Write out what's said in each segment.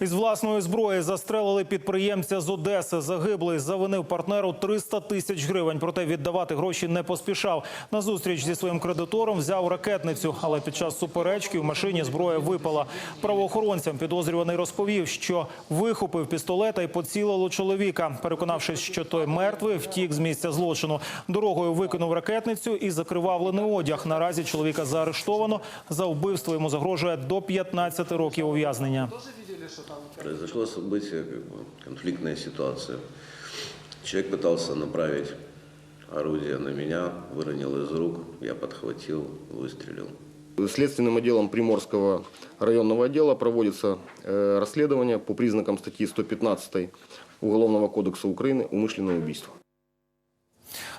Із власної зброї застрелили підприємця з Одеси. Загиблий завинив партнеру 300 тисяч гривень. Проте віддавати гроші не поспішав. На зустріч зі своїм кредитором взяв ракетницю, але під час суперечки в машині зброя випала. Правоохоронцям підозрюваний розповів, що вихопив пістолета і поцілив у чоловіка. Переконавшись, що той мертвий, втік з місця злочину. Дорогою викинув ракетницю і закривавлений одяг. Наразі чоловіка заарештовано. За вбивство йому загрожує до 15 років ув'язнення. Произошло событие, как бы, конфликтная ситуация. Человек пытался направить орудие на меня, выронил из рук, я подхватил, выстрелил. Следственным отделом Приморского районного отдела проводится э, расследование по признакам статьи 115 Уголовного кодекса Украины «Умышленное убийство».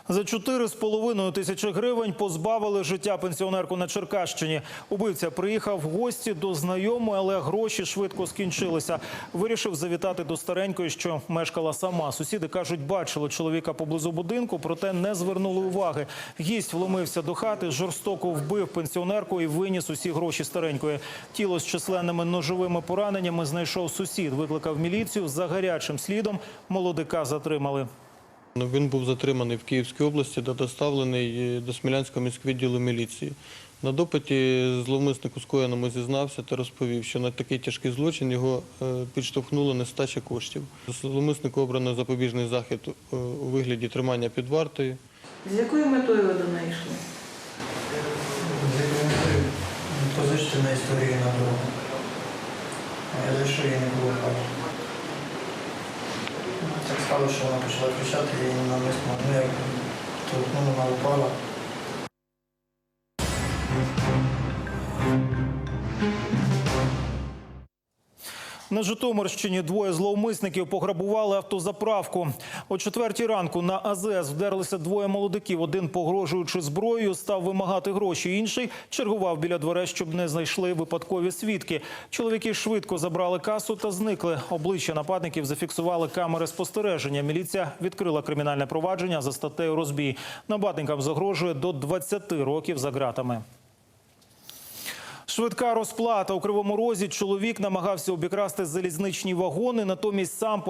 За 4,5 тисячі гривень позбавили життя пенсіонерку на Черкащині. Убивця приїхав в гості до знайомої, але гроші швидко скінчилися. Вирішив завітати до старенької, що мешкала сама. Сусіди кажуть, бачили чоловіка поблизу будинку, проте не звернули уваги. Гість вломився до хати, жорстоко вбив пенсіонерку і виніс усі гроші старенької. Тіло з численними ножовими пораненнями знайшов сусід. Викликав міліцію. За гарячим слідом молодика затримали. Ну, Він був затриманий в Київській області та доставлений е, до Смілянського міськвідділу міліції. На допиті зловмисник у скоєному зізнався та розповів, що на такий тяжкий злочин його е, підштовхнула нестача коштів. Зловмиснику обрано запобіжний захід е, у вигляді тримання під вартою. З якою метою ви до неї йшли? Позичте на історію на дорогу. А я зайшов, її не було. Так стало, що вона почала кричати, і її намисно, ну як толкнула, вона упала. На Житомирщині двоє зловмисників пограбували автозаправку. О четвертій ранку на АЗС вдерлися двоє молодиків. Один, погрожуючи зброєю, став вимагати гроші. Інший чергував біля дверей, щоб не знайшли випадкові свідки. Чоловіки швидко забрали касу та зникли. Обличчя нападників зафіксували камери спостереження. Міліція відкрила кримінальне провадження за статтею розбій. Нападникам загрожує до 20 років за ґратами. Швидка розплата у кривому розі. Чоловік намагався обікрасти залізничні вагони, натомість сам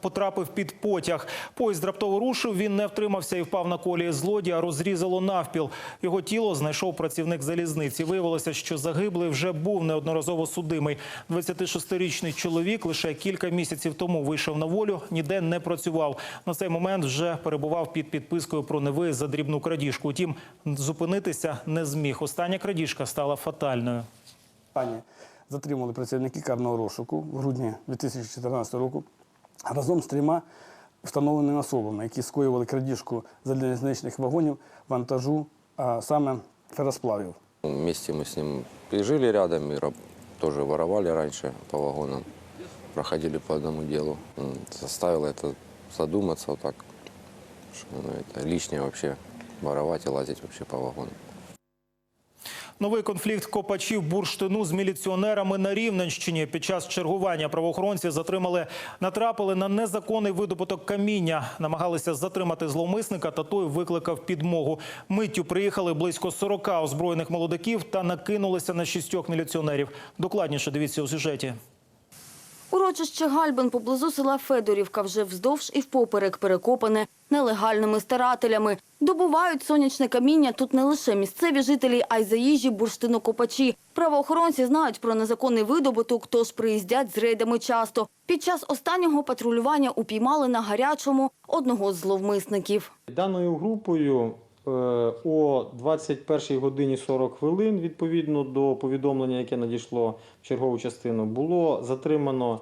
потрапив, під потяг. Поїзд раптово рушив. Він не втримався і впав на колії злодія. Розрізало навпіл. Його тіло знайшов працівник залізниці. Виявилося, що загиблий вже був неодноразово судимий. 26-річний чоловік лише кілька місяців тому вийшов на волю. Ніде не працював. На цей момент вже перебував під підпискою про невиїзд за дрібну крадіжку. Утім, зупинитися не зміг. Остання крадіжка стала фатальною. Пані затримали працівники карного розшуку в грудні 2014 року разом з трьома встановленими особами, які скоювали крадіжку залізничних вагонів, вантажу, а саме феросплавів. Вместе мы с ним и жили рядом, и раб- тоже воровали раньше по вагонам, проходили по одному делу. М, Заставило это задуматься вот так, что ну, это лишнее вообще воровать и лазить вообще по вагонам. Новий конфлікт копачів бурштину з міліціонерами на Рівненщині. Під час чергування правоохоронці затримали, натрапили на незаконний видобуток каміння. Намагалися затримати зловмисника, та той викликав підмогу. Миттю приїхали близько 40 озброєних молодиків та накинулися на шістьох міліціонерів. Докладніше дивіться у сюжеті. Урочище Гальбин поблизу села Федорівка вже вздовж і впоперек перекопане нелегальними старателями. Добувають сонячне каміння тут не лише місцеві жителі, а й заїжджі бурштинокопачі. Правоохоронці знають про незаконний видобуток, тож приїздять з рейдами часто. Під час останнього патрулювання упіймали на гарячому одного з зловмисників. Даною групою о 21 годині 40 хвилин, відповідно до повідомлення, яке надійшло в чергову частину, було затримано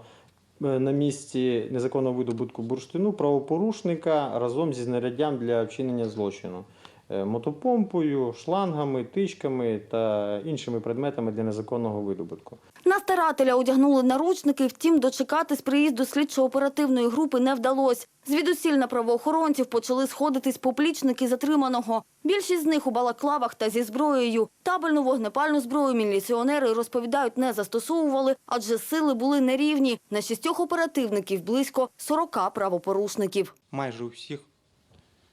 е, на місці незаконного видобутку бурштину правопорушника разом зі знаряддям для вчинення злочину. Е, Мотопомпою, шлангами, тичками та іншими предметами для незаконного видобутку. На старателя одягнули наручники, втім дочекатись приїзду слідчо-оперативної групи не вдалося. Звідусіль на правоохоронців почали сходитись поплічники затриманого. Більшість з них у балаклавах та зі зброєю. Табельну вогнепальну зброю міліціонери, розповідають, не застосовували, адже сили були нерівні. На шістьох оперативників близько 40 правопорушників. майже у всіх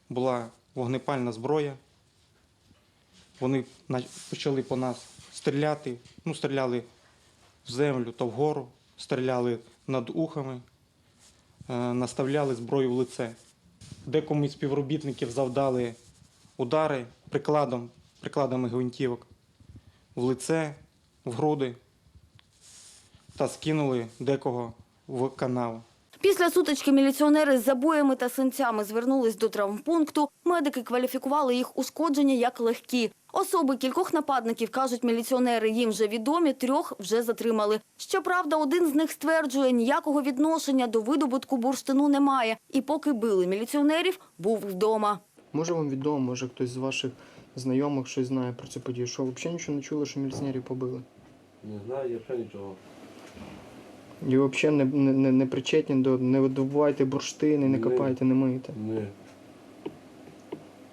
була вогнепальна зброя, Вони почали по нас стріляти. Ну, стріляли в землю та вгору, стріляли над ухами, е, наставляли зброю в лице. Декому із співробітників завдали удари прикладом, прикладами гвинтівок в лице, в груди та скинули декого в канал. Після сутички міліціонери з забоями та синцями звернулись до травмпункту. Медики кваліфікували їх ушкодження як легкі. Особи кількох нападників, кажуть міліціонери, їм вже відомі, трьох вже затримали. Щоправда, один з них стверджує, ніякого відношення до видобутку бурштину немає. І поки били міліціонерів, був вдома. Може вам відомо, може хтось з ваших знайомих щось знає про цю подію, що взагалі нічого не чули, що міліціонерів побили. Не знаю, я взагалі нічого. І взагалі не, не, не, причетні до не видобувайте бурштини, не копайте, не мийте. Ні.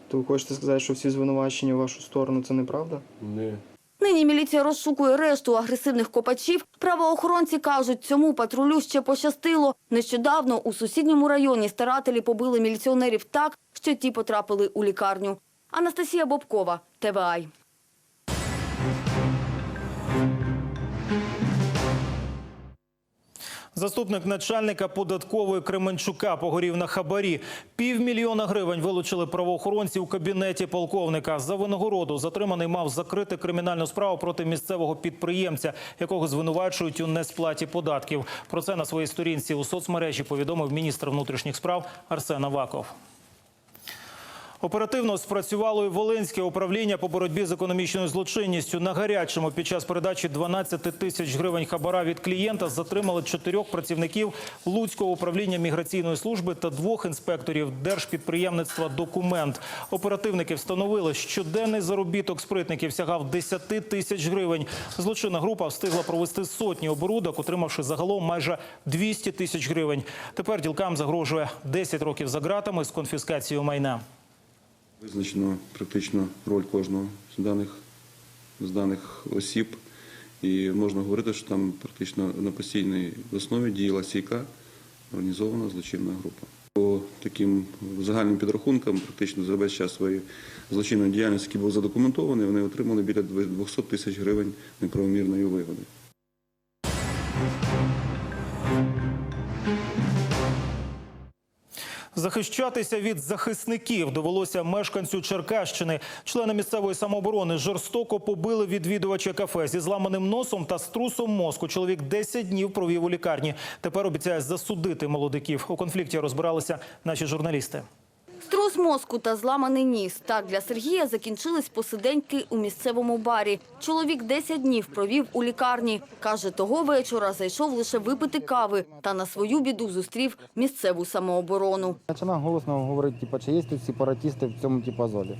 То ви хочете сказати, що всі звинувачення в вашу сторону це неправда? Ні. Нині міліція розшукує решту агресивних копачів. Правоохоронці кажуть, цьому патрулю ще пощастило. Нещодавно у сусідньому районі старателі побили міліціонерів так, що ті потрапили у лікарню. Анастасія Бобкова, ТВАЙ. Заступник начальника податкової Кременчука погорів на хабарі. Півмільйона гривень вилучили правоохоронці у кабінеті полковника. За винагороду затриманий мав закрити кримінальну справу проти місцевого підприємця, якого звинувачують у несплаті податків. Про це на своїй сторінці у соцмережі повідомив міністр внутрішніх справ Арсен Аваков. Оперативно спрацювало і Волинське управління по боротьбі з економічною злочинністю. На гарячому під час передачі 12 тисяч гривень хабара від клієнта затримали чотирьох працівників Луцького управління міграційної служби та двох інспекторів держпідприємництва «Документ». Оперативники встановили, щоденний заробіток спритників сягав 10 тисяч гривень. Злочинна група встигла провести сотні оборудок, отримавши загалом майже 200 тисяч гривень. Тепер ділкам загрожує 10 років за ґратами з конфіскацією майна. Визначено практично роль кожного з даних, з даних осіб. І можна говорити, що там практично на постійній основі діяла сійка, організована злочинна група. По таким загальним підрахункам, практично за весь час своєї злочинної діяльності, який був задокументований, вони отримали біля 200 тисяч гривень неправомірної вигоди. Захищатися від захисників довелося мешканцю Черкащини. Члени місцевої самооборони жорстоко побили відвідувача кафе зі зламаним носом та струсом мозку. Чоловік 10 днів провів у лікарні. Тепер обіцяє засудити молодиків. У конфлікті розбиралися наші журналісти. Струс мозку та зламаний ніс. Так для Сергія закінчились посиденьки у місцевому барі. Чоловік 10 днів провів у лікарні. Каже, того вечора зайшов лише випити кави та на свою біду зустрів місцеву самооборону. Починав голосно говорити, типу, чи є тут сепаратисти в цьому типу, залі.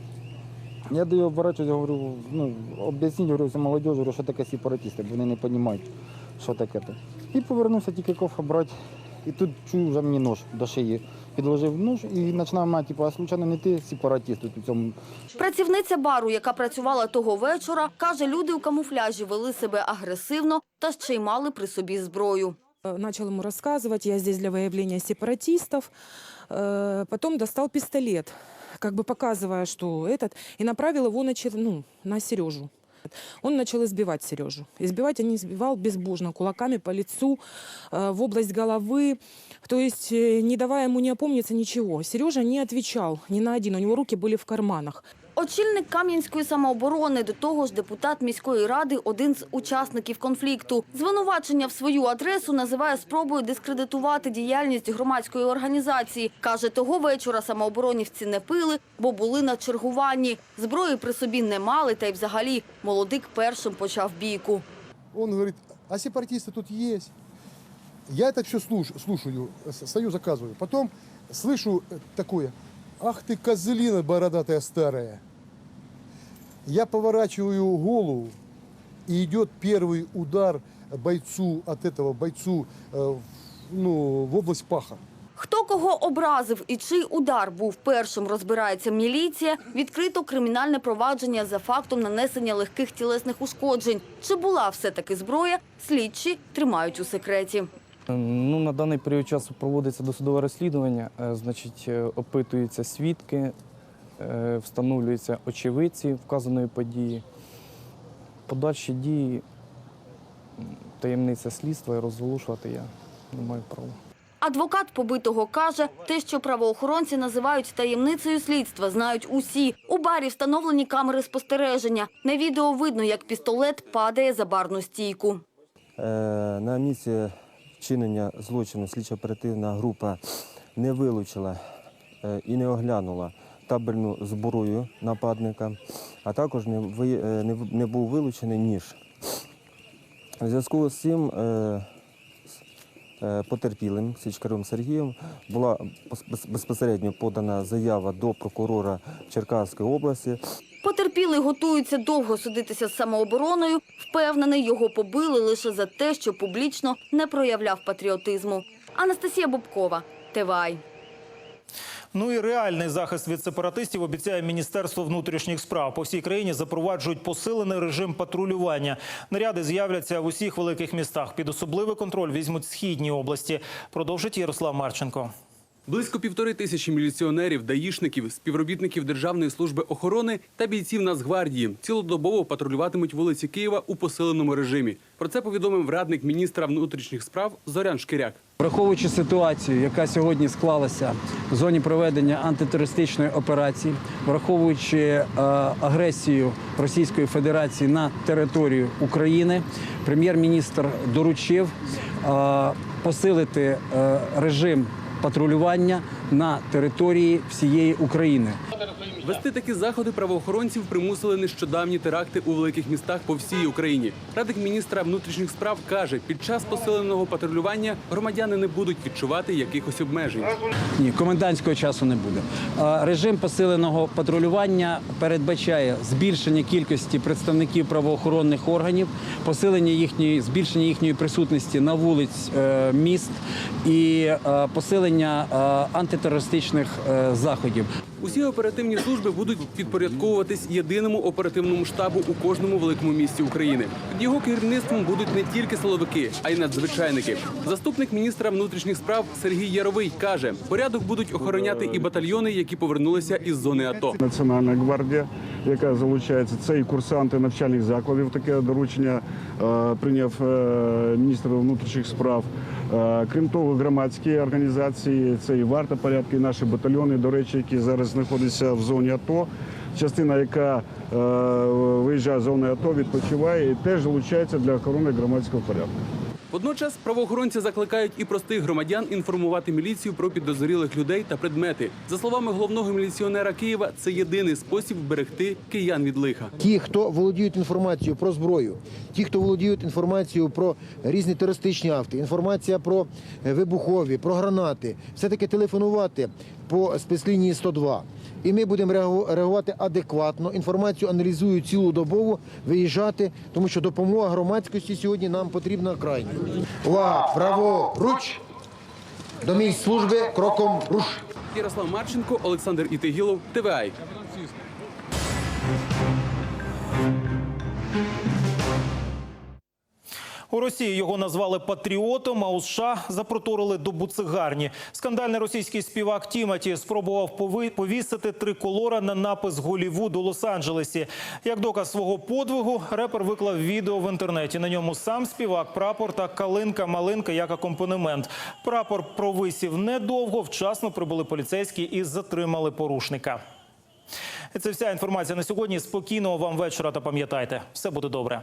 Я його оборачуюсь, говорю, ну, об'ясніть, говорю, всю молодежь, що таке сепаратисти, бо вони не розуміють, що таке. то. І повернувся тільки кофе брати. І тут чую вже мені нож до шиї Підложив нож і починав мати, типу, а случайно не ти сепаратист тут у цьому Працівниця бару, яка працювала того вечора, каже, люди у камуфляжі вели себе агресивно та ще й мали при собі зброю. Начал ему рассказывать, я здесь для выявления сепаратистов. Э, Потом достал пистолет, как бы показывая, что этот, и направил его на, Чер- ну, на Сережу. Он начал избивать Сережу. Избивать он избивал безбожно, кулаками по лицу, э, в область головы. То есть, э, не давая ему не опомниться ничего. Сережа не отвечал ни на один, у него руки были в карманах. Очільник Кам'янської самооборони, до того ж депутат міської ради, один з учасників конфлікту. Звинувачення в свою адресу називає спробою дискредитувати діяльність громадської організації. Каже, того вечора самооборонівці не пили, бо були на чергуванні. Зброї при собі не мали, та й взагалі молодик першим почав бійку. Он говорит, а сепаратисты тут есть. Я это все слушаю, слушаю, с- стою, заказываю. Потом слышу э, такое, ах ты козлина бородатая старая. Я поворачиваю голову, и идет первый удар бойцу от этого, бойцу э, в- ну, в область паха. Хто кого образив і чий удар був першим, розбирається міліція. Відкрито кримінальне провадження за фактом нанесення легких тілесних ушкоджень. Чи була все-таки зброя, слідчі тримають у секреті. Ну, на даний період часу проводиться досудове розслідування, е, значить, е, опитуються свідки, Е, Встановлюються очевидці вказаної події. Подальші дії таємниця слідства і розголошувати я не маю права. Адвокат побитого каже, те, що правоохоронці називають таємницею слідства, знають усі. У барі встановлені камери спостереження. На відео видно, як пістолет падає за барну стійку. Е, На місці вчинення злочину слідчо-оперативна група не вилучила е, і не оглянула табельну зброю нападника, а також не, е, не не був вилучений ніж. У зв'язку з цим е, е, потерпілим Січкарем Сергієм була безпосередньо подана заява до прокурора Черкаської області Потерпілий готується довго судитися з самообороною. Впевнений, його побили лише за те, що публічно не проявляв патріотизму. Анастасія Бобкова, ТВАЙ. Ну і реальний захист від сепаратистів обіцяє Міністерство внутрішніх справ. По всій країні запроваджують посилений режим патрулювання. Наряди з'являться в усіх великих містах. Під особливий контроль візьмуть східні області. Продовжить Ярослав Марченко. Близько півтори тисячі міліціонерів, даїшників, співробітників Державної служби охорони та бійців Нацгвардії цілодобово патрулюватимуть вулиці Києва у посиленому режимі. Про це повідомив радник міністра внутрішніх справ Зорян Шкіряк. Враховуючи ситуацію, яка сьогодні склалася в зоні проведення антитерористичної операції, враховуючи е, агресію Російської Федерації на територію України, прем'єр-міністр доручив е, посилити е, режим патрулювання на території всієї України. Вести такі заходи правоохоронців примусили нещодавні теракти у великих містах по всій Україні. Радник міністра внутрішніх справ каже, під час посиленого патрулювання громадяни не будуть відчувати якихось обмежень. Ні, комендантського часу не буде. Режим посиленого патрулювання передбачає збільшення кількості представників правоохоронних органів, посилення їхньої збільшення їхньої присутності на вулиць е, міст і е, посилення е, антитерористичних заходів. Усі оперативні служби будуть підпорядковуватись єдиному оперативному штабу у кожному великому місті України. Під його керівництвом будуть не тільки силовики, а й надзвичайники. Заступник міністра внутрішніх справ Сергій Яровий каже, порядок будуть охороняти і батальйони, які повернулися із зони АТО. Національна гвардія, яка залучається, це і курсанти навчальних закладів. Таке доручення е, прийняв е, міністр внутрішніх справ. Е, крім того, громадські організації, це і варта порядки, і наші батальйони, до речі, які зараз знаходяться в зоні АТО. Частина, яка е, виїжджає з зони АТО, відпочиває і теж залучається для охорони громадського порядку. Водночас правоохоронці закликають і простих громадян інформувати міліцію про підозрілих людей та предмети. За словами головного міліціонера Києва, це єдиний спосіб вберегти киян від лиха. Ті, хто володіють інформацією про зброю, ті, хто володіють інформацією про різні терористичні акти, інформація про е, вибухові, про гранати, все-таки телефонувати по спецлінії 102. І ми будемо реагувати адекватно. Інформацію аналізую цілодобово, виїжджати, тому що допомога громадськості сьогодні нам потрібна крайні. право, руч! До місць служби кроком руш! Ярослав Марченко, Олександр Ітигілов, ТВАЙ. У Росії його назвали патріотом, а у США запроторили до буцигарні. Скандальний російський співак Тімоті спробував повісити триколора на напис Голівуд у Лос-Анджелесі. Як доказ свого подвигу, репер виклав відео в інтернеті. На ньому сам співак, прапор та калинка-малинка як акомпанемент. Прапор провисів недовго. Вчасно прибули поліцейські і затримали порушника. Це вся інформація на сьогодні. Спокійного вам вечора та пам'ятайте, все буде добре.